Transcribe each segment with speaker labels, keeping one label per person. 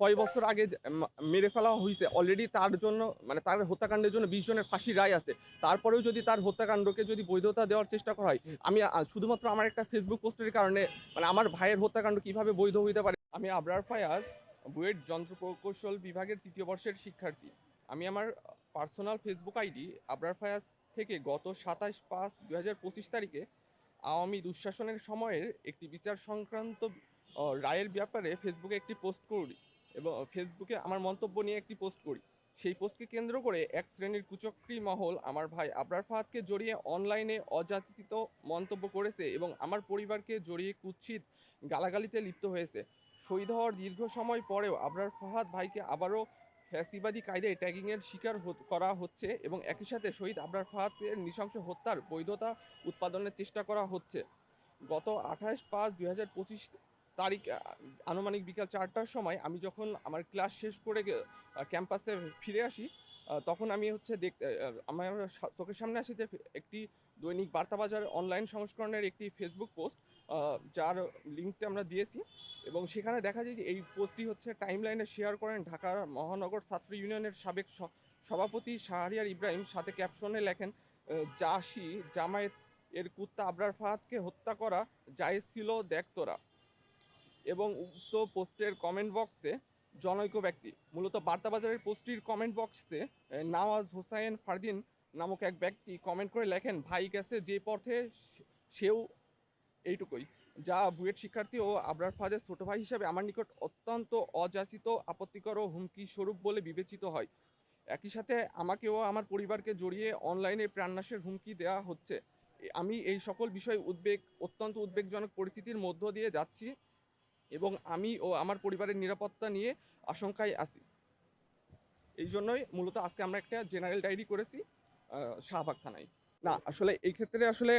Speaker 1: ছয় বছর আগে মেরে ফেলা হয়েছে অলরেডি তার জন্য মানে তার হত্যাকাণ্ডের জন্য বিশ জনের ফাঁসির রায় আছে। তারপরেও যদি তার হত্যাকাণ্ডকে যদি বৈধতা দেওয়ার চেষ্টা করা হয়, আমি শুধুমাত্র আমার একটা ফেসবুক পোস্টের কারণে মানে আমার ভাইয়ের হত্যাকাণ্ড কীভাবে বৈধ হইতে পারে, আমি আবরার ফায়াজ, বুয়েট যন্ত্র প্রকৌশল বিভাগের তৃতীয় বর্ষের শিক্ষার্থী। আমি আমার personal Facebook ID Abrar Fayaz থেকে গত সাতাশ পাঁচ দু হাজার পঁচিশ তারিখে আওয়ামী দুঃশাসনের সময়ের একটি বিচার সংক্রান্ত রায়ের ব্যাপারে ফেসবুকে একটি পোস্ট করি। এবং ফেসবুকে আমার মন্তব্য নিয়ে একটি পোস্ট করি। সেই পোস্টকে কেন্দ্র করে এক শ্রেণির কুচক্রী মহল আমার ভাই আবরার ফাহাদকে জড়িয়ে অনলাইনে অযাচিত মন্তব্য করেছে এবং আমার পরিবারকে জড়িয়ে কুৎসিত গালাগালিতে লিপ্ত হয়েছে। শহীদ হওয়ার দীর্ঘ সময় পরেও আবরার ফাহাদ ভাইকে আবারও ফ্যাসিবাদী কায়দায় ট্যাগিংয়ের শিকার করা হচ্ছে এবং একই সাথে শহীদ আবরার ফাহাদের নৃশংস হত্যার বৈধতা উৎপাদনের চেষ্টা করা হচ্ছে। গত আঠাশ পাঁচ দুই হাজার পঁচিশ তারিখ আনুমানিক বিকাল চারটার সময় আমি যখন আমার ক্লাস শেষ করে ক্যাম্পাসে ফিরে আসি তখন আমি হচ্ছে দেখ আমার চোখের সামনে আসি যে একটি দৈনিক বার্তাবাজার অনলাইন সংস্করণের একটি ফেসবুক পোস্ট যার লিঙ্কটা আমরা দিয়েছি এবং সেখানে দেখা যায় যে এই পোস্টটি হচ্ছে টাইমলাইনে শেয়ার করেন ঢাকার মহানগর ছাত্র ইউনিয়নের সাবেক সভাপতি শাহরিয়ার ইব্রাহিম, সাথে ক্যাপশনে লেখেন জাসি জামায়াত এর কুত্তা আবরার ফাহাদকে হত্যা করা জায়েজ ছিল, দেখ তোরা। এবং উক্ত পোস্টের কমেন্ট বক্সে জনৈক ব্যক্তি। মূলত বার্তাবাজারের পোস্টটির কমেন্ট বক্সে নওয়াজ হোসাইন ফারদিন নামক এক ব্যক্তি কমেন্ট করে লেখেন, ভাই গেছে যে পথে সেও এইটুকুই। যা বুয়েট শিক্ষার্থী ও আবরার ফাদের ছোট ভাই হিসাবে আমার নিকট অত্যন্ত অযাচিত, আপত্তিকর ও হুমকি স্বরূপ বলে বিবেচিত হয়। একই সাথে আমাকেও আমার পরিবারকে জড়িয়ে অনলাইনে প্রাণনাশের হুমকি দেওয়া হচ্ছে। আমি এই সকল বিষয় উদ্বেগ অত্যন্ত উদ্বেগজনক পরিস্থিতির মধ্য দিয়ে যাচ্ছি। এবং আমি ও আমার পরিবারের নিরাপত্তা নিয়ে আশঙ্কায় আছি। এই জন্যই মূলত আজকে আমরা একটা জেনারেল ডায়েরি করেছি শাহবাগ থানায়। না, আসলে এই ক্ষেত্রে আসলে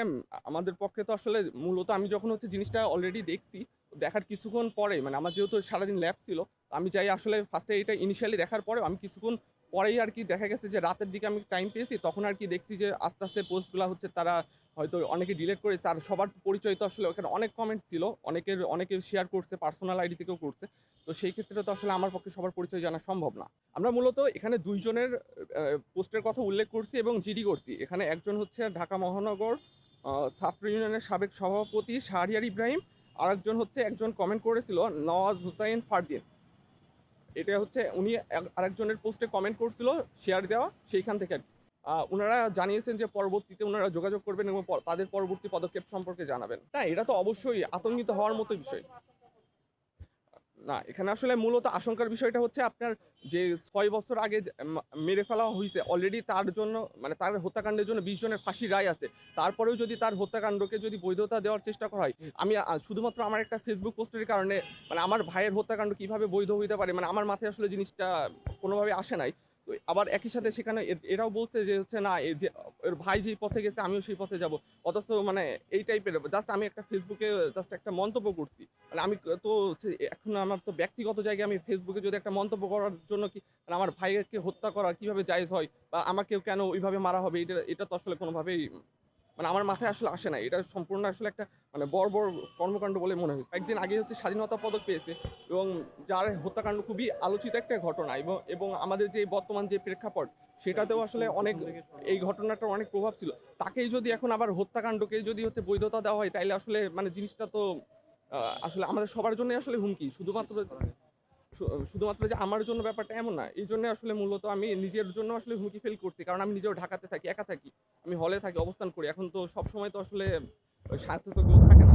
Speaker 1: আমাদের পক্ষে তো আসলে মূলত আমি যখন হচ্ছে জিনিসটা অলরেডি দেখছি, দেখার কিছুক্ষণ পরে মানে আমার যেহেতু সারাদিন ল্যাব ছিল আমি চাই আসলে ফার্স্টে এটা ইনিশিয়ালি দেখার পরে আমি কিছুক্ষণ পরেই আর কি দেখা গেছে যে রাতের দিকে আমি টাইম পেয়েছি, তখন আর কি দেখছি যে আস্তে আস্তে পোস্টগুলো হচ্ছে তারা হয়তো অনেকে ডিলেট করেছে। আর সবার পরিচয় তো আসলে ওখানে অনেক কমেন্ট ছিল, অনেকের, অনেকে শেয়ার করছে পার্সোনাল আইডি থেকেও করছে। তো সেই ক্ষেত্রে তো আসলে আমার পক্ষে সবার পরিচয় জানা সম্ভব না। আমরা মূলত এখানে দুইজনের পোস্টের কথা উল্লেখ করছি এবং জিডি করছি। এখানে একজন হচ্ছে ঢাকা মহানগর ছাত্র ইউনিয়নের সাবেক সভাপতি শাহরিয়ার ইব্রাহিম, আরেকজন হচ্ছে একজন কমেন্ট করেছিল নওয়াজ হুসাইন ফারদিন। এটা হচ্ছে উনি আরেকজনের পোস্টে কমেন্ট করছিল শেয়ার দেওয়া, সেইখান থেকে। ওনারা জানিয়েছেন যে পরবর্তীতে ওনারা যোগাযোগ করবেন এবং তাদের পরবর্তী পদক্ষেপ সম্পর্কে জানাবেন। না, এটা তো অবশ্যই আতঙ্কিত হওয়ার মতো বিষয়। না, এখানে আসলে মূলত আশঙ্কার বিষয়টা হচ্ছে আপনার যে ছয় বছর আগে মেরে ফেলা হয়েছে অলরেডি তার জন্য মানে তার হত্যাকাণ্ডের জন্য বিশ জনের ফাঁসির রায় আছে। তারপরেও যদি তার হত্যাকাণ্ডকে যদি বৈধতা দেওয়ার চেষ্টা করা হয়, আমি শুধুমাত্র আমার একটা ফেসবুক পোস্টের কারণে মানে আমার ভাইয়ের হত্যাকাণ্ড কীভাবে বৈধ হইতে পারে মানে আমার মাথায় আসলে জিনিসটা কোনোভাবে আসে নাই। আবার একই সাথে সেখানে এরাও বলছে যে হচ্ছে না যে ওর ভাই যেই পথে গেছে, আমিও সেই পথে যাব। অথচ মানে এই টাইপের জাস্ট আমি একটা ফেসবুকে জাস্ট একটা মন্তব্য করছি। মানে আমি তো এখন আমার তো ব্যক্তিগত জায়গায় আমি ফেসবুকে যদি একটা মন্তব্য করার জন্য কি মানে আমার ভাইকে হত্যা করা কীভাবে জায়জ হয়? বা আমাকেও কেন ওইভাবে মারা হবে? এটা এটা তো আসলে কোনোভাবেই মানে আমার মাথায় আসলে আসে না এটা সম্পূর্ণ আসলে একটা মানে বড় বড় কর্মকাণ্ড বলে মনে হয়েছে। একদিন আগে হচ্ছে স্বাধীনতা পদক পেয়েছে এবং যার হত্যাকাণ্ড খুবই আলোচিত একটা ঘটনা এবং এবং আমাদের যে বর্তমান যে প্রেক্ষাপট সেটাতেও আসলে অনেক এই ঘটনাটার অনেক প্রভাব ছিল। তাকেই যদি এখন আবার হত্যাকাণ্ডকে যদি হচ্ছে বৈধতা দেওয়া হয় তাইলে আসলে মানে জিনিসটা তো আসলে আমাদের সবার জন্য আসলে হুমকি। শুধুমাত্র শুধুমাত্র যে আমার জন্য ব্যাপারটা এমন না এই জন্য আসলে মূলত আমি নিজের জন্য আসলে হুমকি ফেল করছি। কারণ আমি নিজেও ঢাকাতে থাকি একা থাকি। আমি হলে থাকি, অবস্থান করি। এখন তো সবসময় তো আসলে স্বার্থ তো কেউ থাকে না।